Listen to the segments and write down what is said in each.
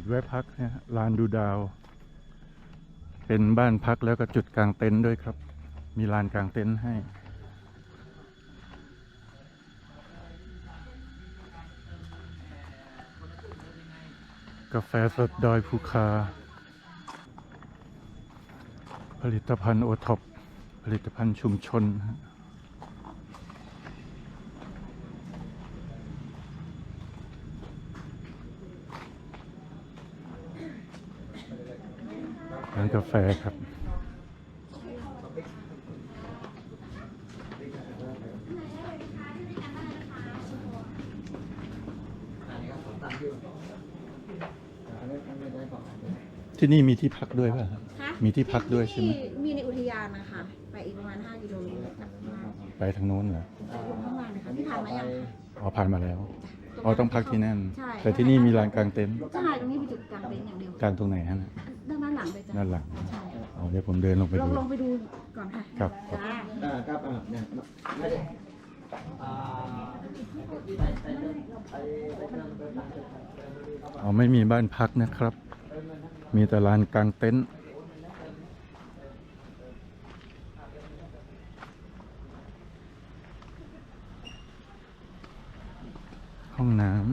ดแวะพักนะฮะลานดูดาว เป็นบ้านพักแล้วก็จุดกลางเต็นท์ด้วยครับ มีลานกลางเต็นท์ให้กาแฟสดดอยภูคา ผลิตภัณฑ์โอท็อปผลิตภัณฑ์ชุมชนฮะ กาแฟครับ ที่นี่มีที่พักด้วยป่ะครับคะมีที่พักด้วยใช่ไหมที่มีในอุทยานนะคะ ไปอีกประมาณ 5 กิโลเมตรจากข้างล่างไปทางโน้นเหรอข้างล่างนะคะที่ผ่านมายังคะ อ๋อผ่านมาแล้ว อ๋อต้องพักที่นั่น ใช่แต่ที่นี่มีลานกลางเต็นท์ใช่ตรงนี้เป็นจุดกลางเต็นท์อย่างเดียวกลางตรงไหนฮะน่ะด้านหน้าหลังเลยจ้ะด้านหลังใช่อ๋อเดี๋ยวผมเดินลงไปลองดูลองไปดูก่อนค่ะครับ จ้า อ่าครับอ่าเนี่ยไม่ได้อ่าอ๋อไม่มีบ้านพักนะครับ มีแต่ลานกลางเต็นท์ ห้องน้ำ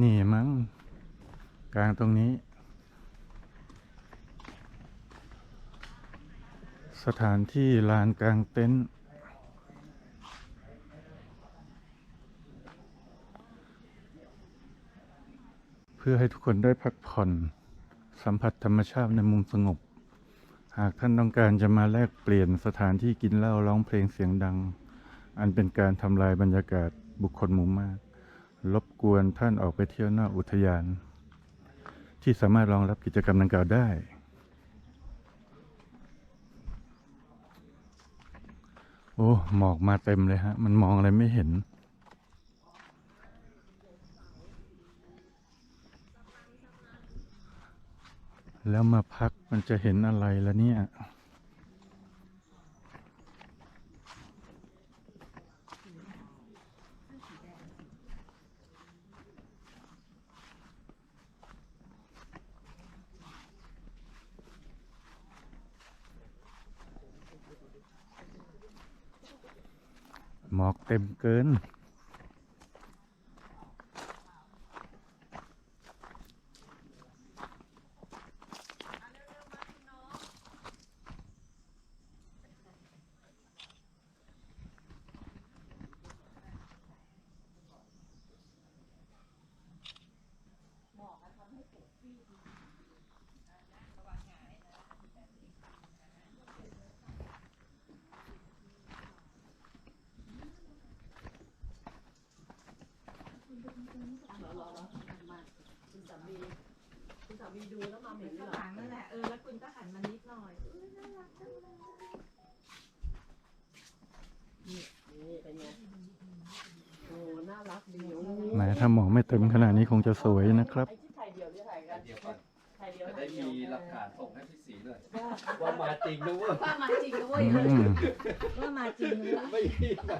นี่มั้งกลางตรงนี้ สถานที่ลานกลางเต็นท์เพื่อให้ทุกคนได้พักผ่อน สัมผัสธรรมชาติในมุมสงบ หากท่านต้องการจะมาแลกเปลี่ยนสถานที่กินเหล้าร้องเพลงเสียงดัง อันเป็นการทำลายบรรยากาศบุคคลหมู่มาก รบกวนท่านออกไปเที่ยวนอกอุทยาน ที่สามารถรองรับกิจกรรมดังกล่าวได้ โอ้ หมอกมาเต็มเลยฮะ มันมองอะไรไม่เห็น แล้วมาพักมันจะเห็นอะไรละเนี่ยหมอกเต็มเกิน คุณสามีดูแล้วมาเหม็นเลยเหรอนั่นแหละเออแล้วคุณก็หันมานิดหน่อยนี่นี่เป็นไงโอ้น่ารักดีโอ้แหมถ้าหมอกไม่เต็มขนาดนี้คงจะสวยนะครับ ไอ้ที่ถ่ายเดียวหรือถ่ายกันเดี๋ยวก่อนถ่ายเดียวจะถ่าได้ยเดียวมีหลักฐานส่งให้พี่สีหน่อยว่ามาจริงนะเว้ยว่ามาจริงนะเว้ยอืมว่ามาจริงนะเว้ยไม่มีนะ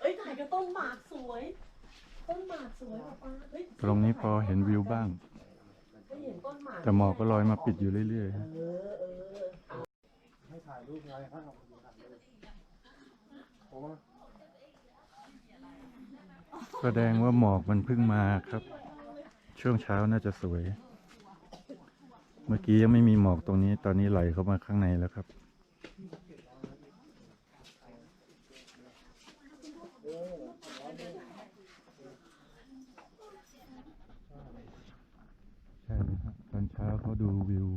เอ้ยถ่ายกับต้นหมากสวย ต้นหมากสวยป้าป้าเฮ้ย ตรงนี้พอเห็นวิวบ้างไม่ เห็นต้นหมากแต่หมอกก็ลอยมาปิดอยู่เรื่อยๆฮะเออเออเอาให้ถ่ายรูปไงให้เอาไปดูถ่ายเลยเพราะว่าแสดงว่าหมอกมันเพิ่งมาครับ ช่วงเช้าน่าจะสวย เมื่อกี้ยังไม่มีหมอกตรงนี้ ตอนนี้ไหลเข้ามาข้างในแล้วครับใช่ครับตอนเช้าเขา ดูวิว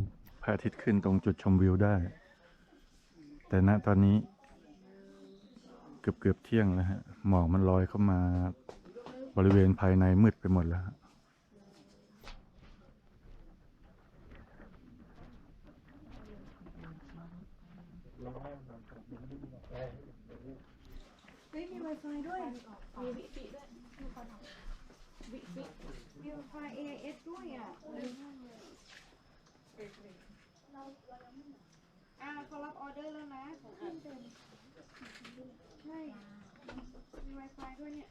พระอาทิตย์ขึ้นตรงจุดชมวิวได้ แต่ณตอนนี้ เกือบเกือบเที่ยงแล้วฮะ หมอกมันลอยเข้ามาบริเวณภายในมืดไปหมดแล้วเฮ้ยมี Wi-Fi ด้วย มีวิฟิด้วยวิฟิมี Wi-Fi AIS ด้วยอะ อ่าเขารับออเดอร์แล้วนะขึ้นเต็มใช่มี Wi-Fi ด้วยเนี่ย